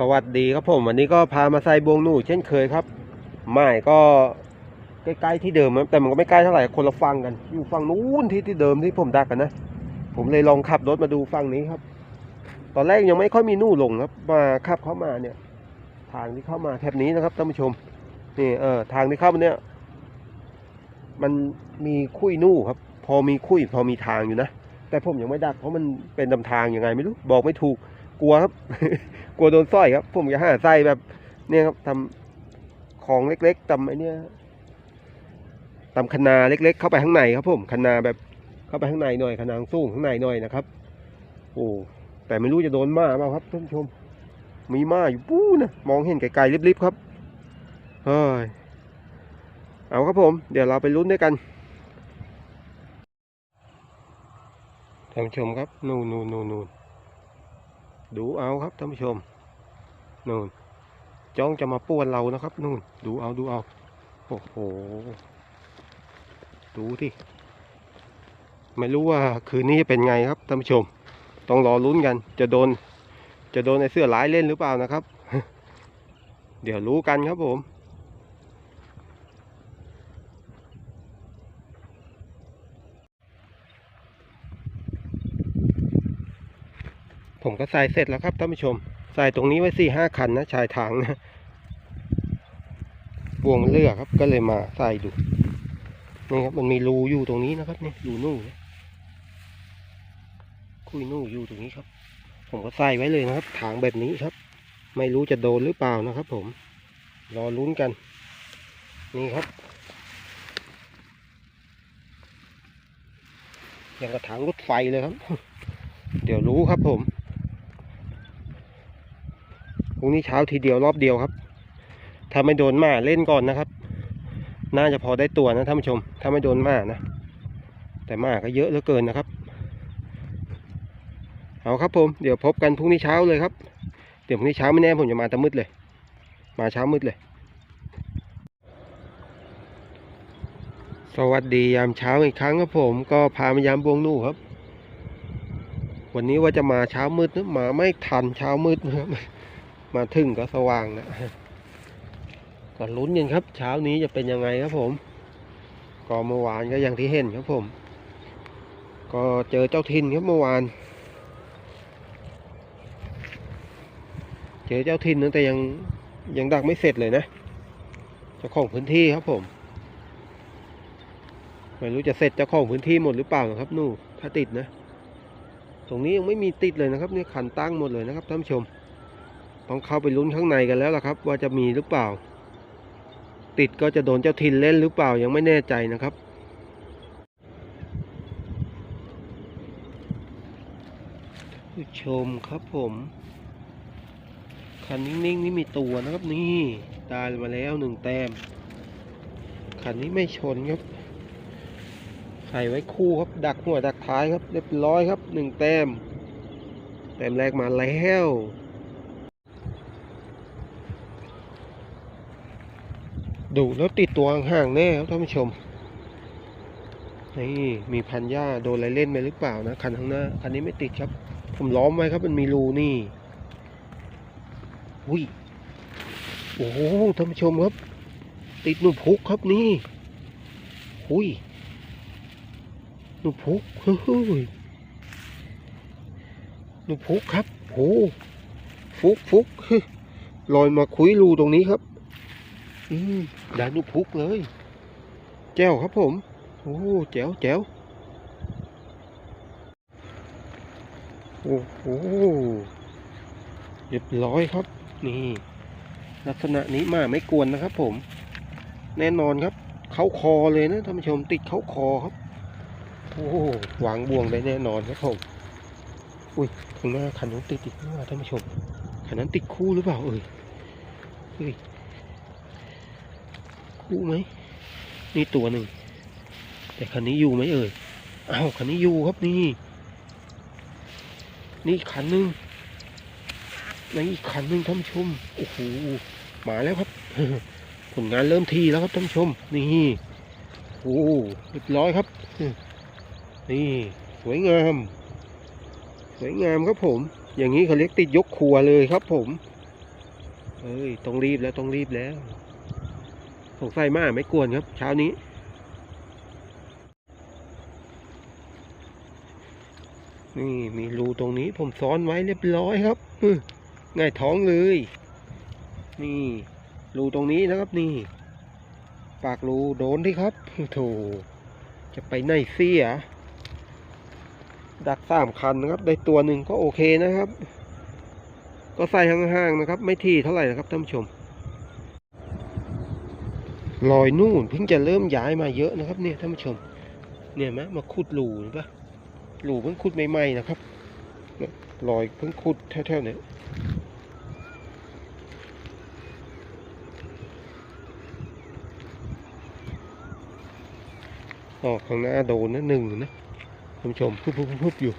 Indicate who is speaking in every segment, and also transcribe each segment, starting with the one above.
Speaker 1: สวัสดีครับผมวันนี้ก็พามาใส่บวงหนูเช่นเคยครับไม้ก็ใกล้ๆที่เดิมแต่มันก็ไม่ใกล้เท่าไหร่คนละฝั่งกัน อยู่ฝั่งนู้นที่ที่เดิมที่ผมดักกันนะผมเลยลองขับรถมาดูฝั่งนี้ครับ ตอนแรกยังไม่ค่อยมีหนูลงครับ มาขับเข้ามาเนี่ย ทางที่เข้ามาแถบนี้นะครับท่านผู้ชมนี่เออทางที่เข้ามาเนี่ย มันมีคุยหนูครับ พอมีคุยพอมีทางอยู่นะแต่ผมยังไม่ดักเพราะมันเป็นลำทางยังไงไม่รู้บอกไม่ถูก กลัวครับ กลัวโดนสร้อยครับ ผมจะหาไส้แบบ เนี่ยครับทำของเล็กๆตำไอเนี่ยตำคะนาเล็ก ๆ เข้าไปข้างในครับผมคะนาแบบเข้าไปข้างในหน่อยคะนางสูงข้างในหน่อยนะครับ โอ้แต่ไม่รู้จะโดนมาเปล่าครับท่านผู้ชม มีมาอยู่ปู้นะมองเห็นไกลๆริบๆครับเฮ้ยเอาครับผม เดี๋ยวเราไปลุ้นด้วยกันท่านผู้ชมครับ นูนนู่นนู่นนู่น ดูเอาครับท่านผู้ชมนู่นจ้องจะมาป่วนเรานะครับนู่นดูเอาดูเอาโอ้โหดูที่ไม่รู้ว่าคืนนี้จะเป็นไงครับท่านผู้ชม ต้องรอลุ้นกัน จะโดน จะโดนในเสื้อร้ายเล่นหรือเปล่านะครับ เดี๋ยวรู้กันครับผม ผมก็ใส่เสร็จแล้วครับท่านผู้ชม ใส่ตรงนี้ไว้สี่ห้าคันนะชายทางนะวงเลือกครับก็เลยมาใส่ดูนี่ครับมันมีรูอยู่ตรงนี้นะครับนี่รูนู่นคุยนู่นอยู่ตรงนี้ครับ ผมก็ใส่ไว้เลยนะครับถางแบบนี้ครับ ไม่รู้จะโดนหรือเปล่านะครับ ผม รอลุ้นกัน นี่ครับอย่างกระถางรถไฟเลยครับ เดี๋ยวรู้ครับผม พรุ่งนี้เช้าทีเดียวรอบเดียวครับ ถ้าไม่โดนหมาเล่นก่อนนะครับ น่าจะพอได้ตัวนะท่านผู้ชม ถ้าไม่โดนหมานะ แต่หมาก็เยอะเหลือเกินนะครับ เอาครับผม เดี๋ยวพบกันพรุ่งนี้เช้าเลยครับ เดี๋ยวพรุ่งนี้เช้าไม่แน่ผมจะมาตะมืดเลย มาเช้ามืดเลย สวัสดียามเช้าอีกครั้งครับผม ก็พามายามบวงนู่ครับวันนี้ว่าจะมาเช้ามืดนะมาไม่ทันเช้ามืดนะครับ มาถึงก็สว่างนะก็ลุ้นกันครับ เช้านี้จะเป็นยังไงครับผม ก็เมื่อวานก็อย่างที่เห็นครับผม ก็เจอเจ้าทินครับเมื่อวาน เจอเจ้าทินนั้นแต่ยังยังดักไม่เสร็จเลยนะเจ้าของพื้นที่ครับผมไม่รู้จะเสร็จเจ้าของพื้นที่หมดหรือเปล่านะครับนู่นถ้าติดนะ ตรงนี้ยังไม่มีติดเลยนะครับเนี่ยขันตั้งหมดเลยนะครับท่านผู้ชม ต้องเข้าไปลุ้นข้างในกันแล้วล่ะครับ ว่าจะมีหรือเปล่า ติดก็จะโดนเจ้าทินเล่นหรือเปล่ายังไม่แน่ใจนะครับผู้ชมครับผมคันนิ่งๆนี่มีตัวนะครับนี่ได้มาแล้วหนึ่งแต้มคันนี้ไม่ชนครับไข่ไว้คู่ครับ ดักหัวดักท้ายครับเรียบร้อยครับหนึ่งแต้มแต้มแรกมาแล้ว ดูแล้วติดตัวห่างแน่ครับท่านผู้ชม นี่มีพันหญ้าโดนอะไรเล่นไปหรือเปล่านะคันข้างหน้าคันนี้ไม่ติดครับ ผมล้อมไว้ครับมันมีรูนี่อุ้ยโอ้โหท่านผู้ชมครับ ติดหนูพุกครับนี่อุ้ยหนูพุกเฮ้ยหนูพุกครับโอ้ฟุกฟุกเฮ้ยลอยมาคุยรูตรงนี้ครับ อืมได้หนูพุกเลย แจ้วครับผม โอ้แจ๋วแจ๋วโอ้โหเรียบร้อยครับ นี่ ลักษณะนี้มาไม่กวนนะครับ ผม แน่นอนครับ เข้าคอเลยนะท่านผู้ชมติดเข้าคอครับ โอ้โหวางบ่วงได้แน่นอนครับผมอุ้ยข้างหน้าคันนู้นติดติดข้างหน้าท่านผู้ชมคันนั้นติดคู่หรือเปล่าเอ่ยเฮ้ย คู่ไหมนี่ตัวหนึ่งแต่คันนี้อยู่ไหมเอ่ยอ้าวคันนี้อยู่ครับนี่ นี่คันหนึ่งในอีกคันหนึ่งท่านชมโอ้โหมาแล้วครับ ผลงานเริ่มทีแล้วครับท่านชม นี่โอ้เรียบร้อยครับ นี่ สวยงาม สวยงามครับผม อย่างนี้เขาเรียกติดยกครัวเลยครับผมเอ้ยต้องรีบแล้วต้องรีบแล้ว สงสัยมากไม่กวนครับ เช้านี้ นี่มีรูตรงนี้ผมซ้อนไว้เรียบร้อยครับง่ายท้องเลย นี่รูตรงนี้นะครับนี่ ปากรูโดนที่ครับโถจะไปไหนเสียดักสามคันนะครับ ได้ตัวหนึ่งก็โอเคนะครับ ก็ใส่ห่างๆนะครับ ไม่ที่เท่าไหร่นะครับท่านผู้ชม รอยนู่นเพิ่งจะเริ่มย้ายมาเยอะนะครับเนี่ยท่านผู้ชม เนี่ยไหมมาขุดหลูนปะหลูเพิ่งขุดใหม่ๆนะครับเนี่ยรอยเพิ่งขุดแถวๆเนี่ยออกข้างหน้าโดนนะหนึ่งนะท่านผู้ชมพุบพุบพุบพุบอยู่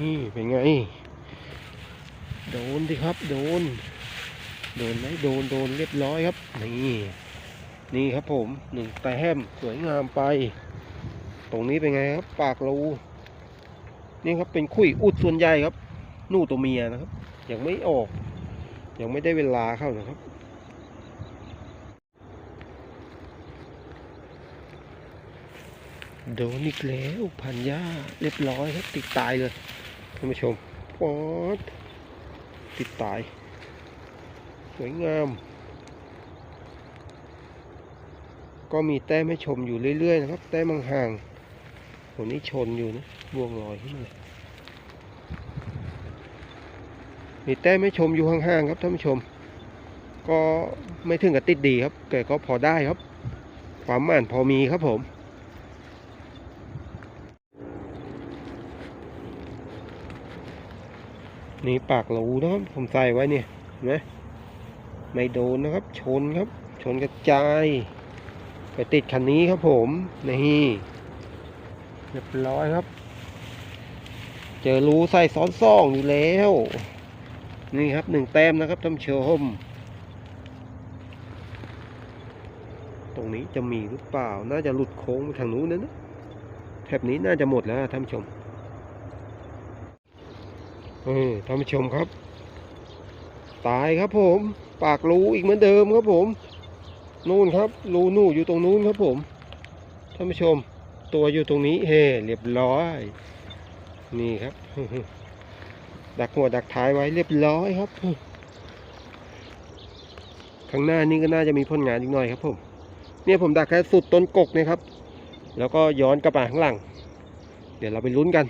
Speaker 1: นี่เป็นไง โดนดิครับ โดน โดนไหมโดนโดนเรียบร้อยครับ นี่นี่ครับผมหนึ่งแต้มสวยงามไป ตรงนี้เป็นไงครับ ปากรูนี่ครับเป็นคุยอุดส่วนใหญ่ครับ นู่ตัวเมียนะครับ ยังไม่ออก ยังไม่ได้เวลาเข้านะครับโดนอีกแล้วพันหญ้าเรียบร้อยครับ ติดตายเลยท่านผู้ชมปอดติดตาย สวยงาม ก็มีแต้มให้ชมอยู่เรื่อยๆนะครับ แต้มห่างๆตัวนี้ชนอยู่นะบวงลอยขึ้นมามีแต้มให้ชมอยู่ห่างๆครับท่านผู้ชม ก็ไม่ถึงกับติดดีครับ แต่ก็พอได้ครับ ความหม่านพอมีครับผมนี่ปากหลูนะครับผมใส่ไว้เนี่ยเห็นไหม ไม่โดนนะครับ ชนครับ ชนกระจายไปติดคันนี้ครับผมนี่เรียบร้อยครับ เจอรูใส่ซ้อนซ่องอยู่แล้ว นี่ครับหนึ่งแต้มนะครับท่านชม ตรงนี้จะมีหรือเปล่า น่าจะหลุดโค้งไปทางนู้นนะนะแถบนี้น่าจะหมดแล้วท่านผู้ชมเออท่านผู้ชมครับ ตายครับผม ปากรูอีกเหมือนเดิมครับผม นู่นครับ รูนู่อยู่ตรงนู้นครับผมท่านผู้ชม ตัวอยู่ตรงนี้เฮเรียบร้อย นี่ครับ ดักหัวดักท้ายไว้เรียบร้อยครับข้างหน้านี่ก็น่าจะมีผลงานอีกหน่อยครับผม เนี่ยผมดักแค่สุดต้นกกเนี่ยครับ แล้วก็ย้อนกลับมาข้างหลัง เดี๋ยวเราไปลุ้นกัน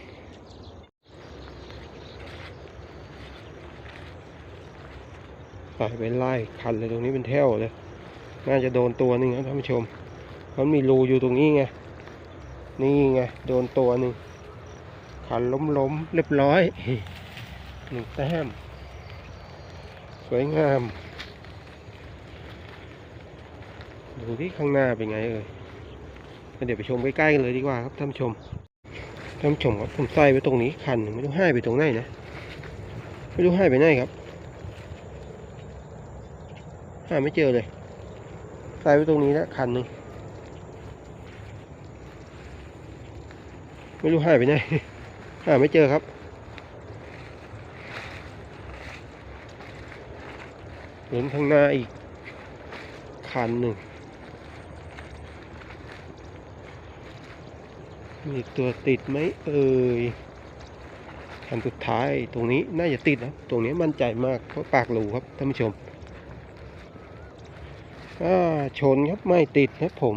Speaker 1: ไปไปไล่คันเลยตรงนี้เป็นแถวเลย น่าจะโดนตัวหนึ่งนะท่านผู้ชมมันมีรูอยู่ตรงนี้ไง นี่ไงโดนตัวหนึ่งคันล้มล้มเรียบร้อยหนึ่งแต้ม สวยงาม ดูที่ข้างหน้าเป็นไงเอ่ยเดี๋ยวไปชมใกล้ๆกันเลยดีกว่าครับท่านผู้ชม ท่านผู้ชมครับผมใส่ไว้ตรงนี้คันไม่รู้ให้ไปตรงไหนนะ ไม่รู้ให้ไปไหนครับ หาไม่เจอเลยใส่ไว้ตรงนี้นะคันหนึ่งไม่รู้หายไปไหนหาไม่เจอครับเห็นข้างหน้าอีก คันหนึ่งมีตัวติดไหมเอ่ยคันสุดท้ายตรงนี้น่าจะติดนะ ตรงนี้มั่นใจมากเพราะปากหลูครับท่านผู้ชม อ่าชนครับไม่ติดครับผม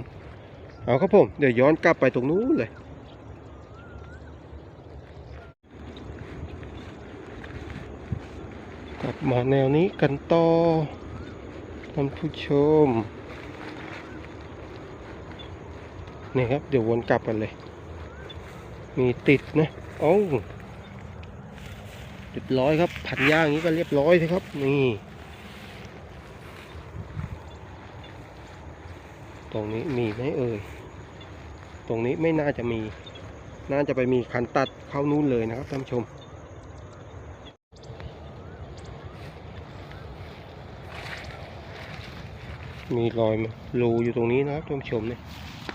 Speaker 1: เอาครับผม เดี๋ยวย้อนกลับไปตรงนู้นเลย กลับมาแนวนี้กันต่อท่านผู้ชม นี่ครับ เดี๋ยววนกลับกันเลย มีติดนะโอ้เรียบร้อยครับผันย่างอย่างนี้ก็เรียบร้อยสิครับ นี่ ตรงนี้มีไหมเอ่ย ตรงนี้ไม่น่าจะมี น่าจะไปมีคันตัดเข้านู้นเลยนะครับท่านผู้ชม มีรอยมรูอยู่ตรงนี้นะครับท่านผู้ชมเนี่ย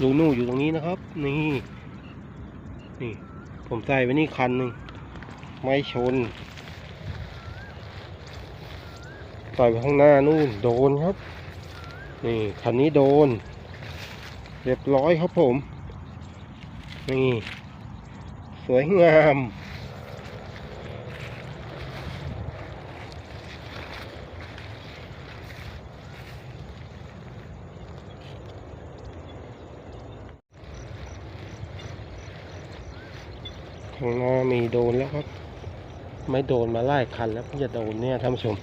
Speaker 1: รูนู่อยู่ตรงนี้นะครับ นี่ นี่ ผมใส่ไว้นี่คันหนึ่งไม่ชนใส่ไปข้างหน้านู่นโดนครับ นี่คันนี้โดน เรียบร้อยครับผม นี่ สวยงามข้างหน้ามีโดนแล้วครับ ไม่โดนมาไล่คันแล้วเพิ่งจะโดนเนี่ยท่านผู้ชม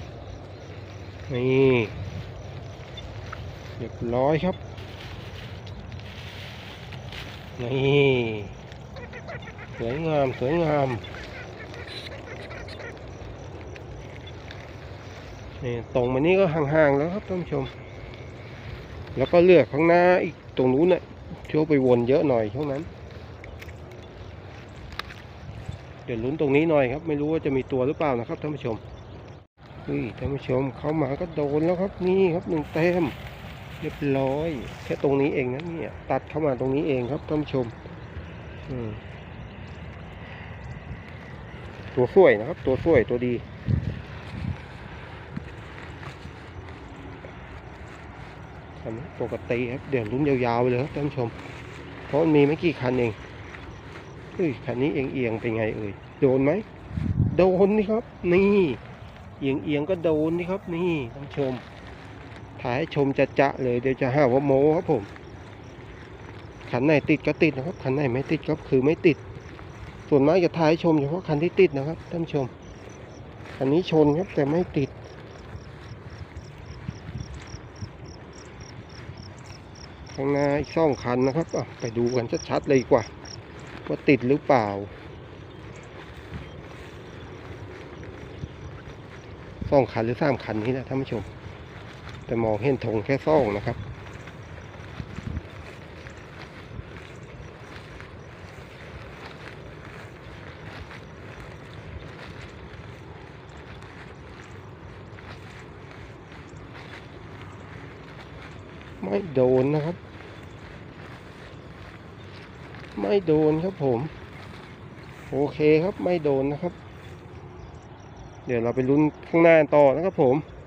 Speaker 1: นี่เรียบร้อยครับ นี่สวยงามสวยงามนี่ตรงมานี้ก็ห่างๆแล้วครับท่านผู้ชม แล้วก็เลือกข้างหน้าอีกตรงนู้นน่ะช่วไปวนเยอะหน่อยช่วงนั้น เดี๋ยวลุ้นตรงนี้หน่อยครับ ไม่รู้ว่าจะมีตัวหรือเปล่านะครับท่านผู้ชมเฮ้ยท่านผู้ชมเข้ามาก็โดนแล้วครับนี่ครับหนึ่งเต็ม เรียบร้อย แค่ตรงนี้เองนะเนี่ยตัดเข้ามาตรงนี้เองครับท่านผู้ชมตัวสวยนะครับ ตัวสวยตัวดีอันนี้ปกติครับ เดี๋ยวลุ้นยาวๆไปเลยครับท่านผู้ชม เพราะมันมีไม่กี่คันเองเฮ้ยคันนี้เอียงเอียงๆเป็นไงเอ่ยโดนไหมโดนนี่ครับ นี่ เอียงเอียงๆก็โดนนี่ครับ นี่ท่านผู้ชม ถ่ายให้ชมจะจะเลยเดี๋ยวจะหาว่าโม้ครับผม คันไหนติดก็ติดนะครับ คันไหนไม่ติดก็คือไม่ติด ส่วนมากจะถ่ายให้ชมเฉพาะคันที่ติดนะครับท่านชม คันนี้ชนครับแต่ไม่ติดข้างหน้าอีกสองคันนะครับไปดูกันชัดๆเลยดีกว่า ว่าติดหรือเปล่าสองคันหรือสามคันนี้นะท่านผู้ชม แต่มองเห็นธงแค่ซ่องนะครับ ไม่โดนนะครับ ไม่โดนครับผม โอเคครับไม่โดนนะครับ เดี๋ยวเราไปลุ้นข้างหน้าต่อนะครับผม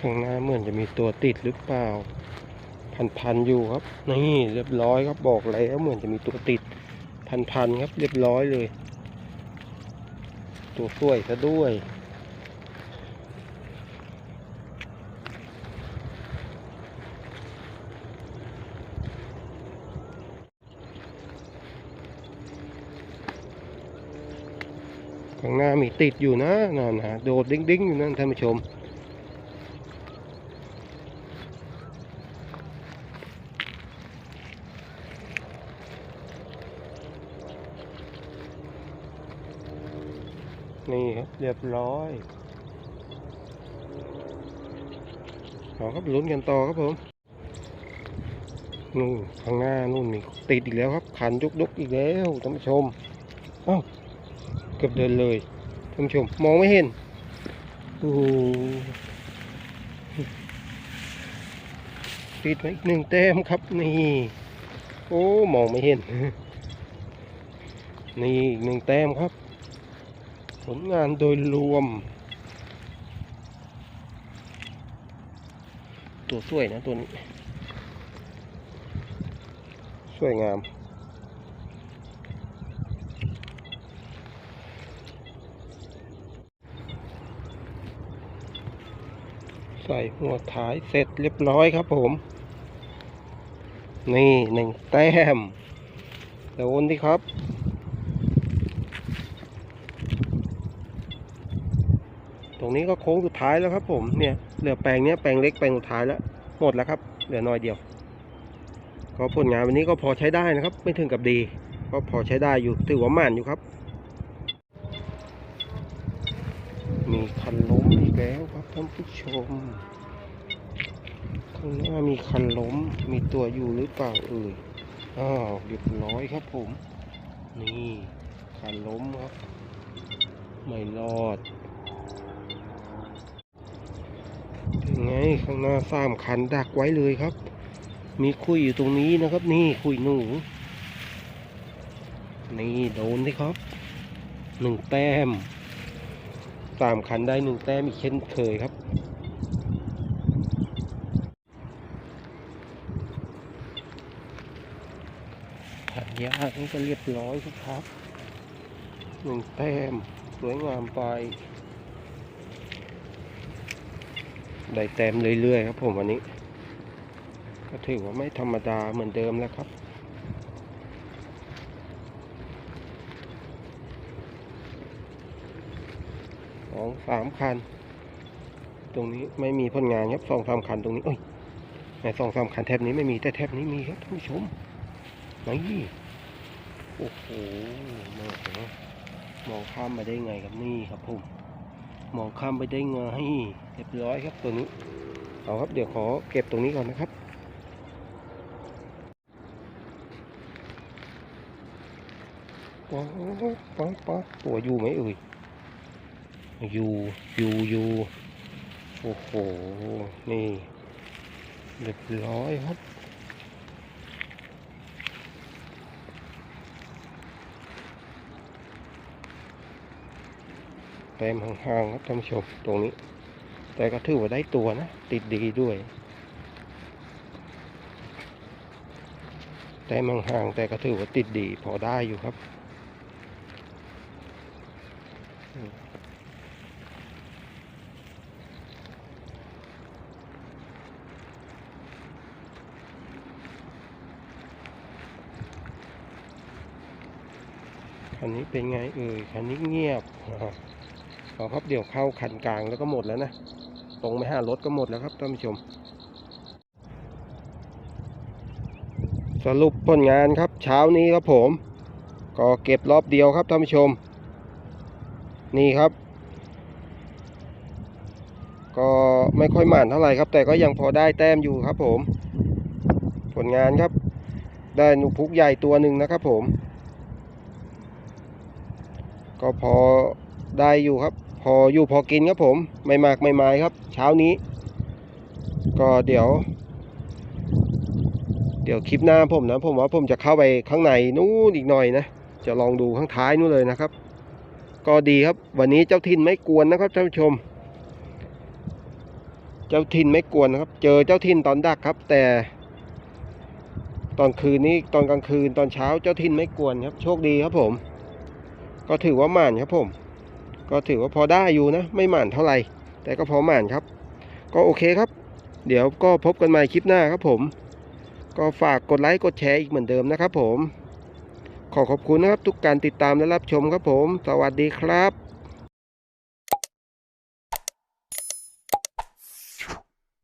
Speaker 1: ข้างหน้าเหมือนจะมีตัวติดหรือเปล่า พันๆอยู่ครับ นี่เรียบร้อยครับบอกแล้วเหมือนจะมีตัวติด พันๆครับ เรียบร้อยเลย ตัวสวยซะด้วยข้างหน้ามีติดอยู่นะนั่นนะโดดดิ้งๆอยู่นั่นท่านผู้ชม นี่ครับ เรียบร้อยเอครับลุ้นกันต่อครับผมนู่นข้างหน้านู่นมีติดอีกแล้วครับขันยุกยุกอีกแล้วท่านผู้ชมอ้าวเกือบเดินเลยท่านผู้ชมมองไม่เห็นโอ้ติดมาอีกหนึ่งแต้มครับนี่โอ้มองไม่เห็นนี่อีกหนึ่งแต้มครับ ผลงานโดยรวม ตัวสวยนะตัวนี้ สวยงาม ใส่หัวท้ายเสร็จเรียบร้อยครับผม นี่หนึ่งแต้มโดนดิครับ รงนี้ก็โค้งสุดท้ายแล้วครับ ผมเนี่ยเหลือแปลงเนี้ยแปลงเล็กแปลงสุดท้ายแล้วหมดแล้วครับ เหลือน้อยเดียวก็ผลงานวันนี้ก็พอใช้ได้นะครับ ไม่ถึงกับดี ก็พอใช้ได้อยู่ถือว่าม่านอยู่ครับ มีคันล้มอีกแล้วครับท่านผู้ชมข้างหน้ามีคันล้มมีตัวอยู่หรือเปล่าเอ่ยอ้าวเรียบร้อยครับผม นี่คันล้มครับ ไม่รอด ยัง ไงข้างหน้าสามคันดักไว้เลยครับ มีคุยอยู่ตรงนี้นะครับ นี่คุยหนู นี่โดนดิครับหนึ่งแต้มสามคันได้หนึ่งแต้มอีกเช่นเคยครับขันยากนี่ก็เรียบร้อยครับหนึ่งแต้มสวยงามไป ได้แต้มเรื่อยๆครับผมวันนี้ ก็ถือว่าไม่ธรรมดาเหมือนเดิมแล้วครับ สองสามคัน ตรงนี้ไม่มีผลงานครับสองสามคันตรงนี้เอ้ยในสองสามคันแทบนี้ไม่มีแต่แทบนี้มีครับท่านผู้ชมนี่โอ้โหมองมองข้ามไปได้ไงครับนี่ครับผม มองข้ามไปได้ไงเรียบร้อยครับตัวนี้ เอาครับเดี๋ยวขอเก็บตรงนี้ก่อนนะครับ ป๊าบป๊าป๊าบตัวอยู่ไหมเอ่ย อยู่อยู่อยู่โอ้โห นี่ เรียบร้อยครับ แต้มห่างๆครับท่านผู้ชมตรงนี้ แต่ก็ถือว่าได้ตัวนะ ติดดีด้วย แต้มห่างๆแต่ก็ถือว่าติดดีพอได้อยู่ครับคันนี้เป็นไงเอ่ยคันนี้เงียบ อ่าเอครับเดี๋ยวเข้าคันกลางแล้วก็หมดแล้วนะ ตรงไปห้ารถก็หมดแล้วครับท่านผู้ชม สรุปผลงานครับ เช้านี้ครับผม ก็เก็บรอบเดียวครับท่านผู้ชม นี่ครับ ก็ไม่ค่อยหมานเท่าไหร่ครับ แต่ก็ยังพอได้แต้มอยู่ครับผม ผลงานครับ ได้หนูพุกใหญ่ตัวหนึ่งนะครับผม ก็พอได้อยู่ครับ พออยู่พอกินครับผมไม่มากไม่ไม้ครับ เช้านี้ ก็เดี๋ยว เดี๋ยวคลิปหน้าผมนะ ผมว่าผมจะเข้าไปข้างในนู้นอีกหน่อยนะ จะลองดูข้างท้ายนู้นเลยนะครับ ก็ดีครับ วันนี้เจ้าถิ่นไม่กวนนะครับท่านผู้ชม เจ้าถิ่นไม่กวนนะครับ เจอเจ้าถิ่นตอนดักครับ แต่ ตอนคืนนี้ตอนกลางคืนตอนเช้าเจ้าถิ่นไม่กวนครับ โชคดีครับผม ก็ถือว่าหม่านครับผม ก็ถือว่าพอได้อยู่นะ ไม่หม่านเท่าไหร่ แต่ก็พอหม่านครับ ก็โอเคครับ เดี๋ยวก็พบกันใหม่คลิปหน้าครับผม ก็ฝากกดไลค์กดแชร์อีกเหมือนเดิมนะครับผม ขอขอบคุณนะครับทุกการติดตามและรับชมครับผม สวัสดีครับ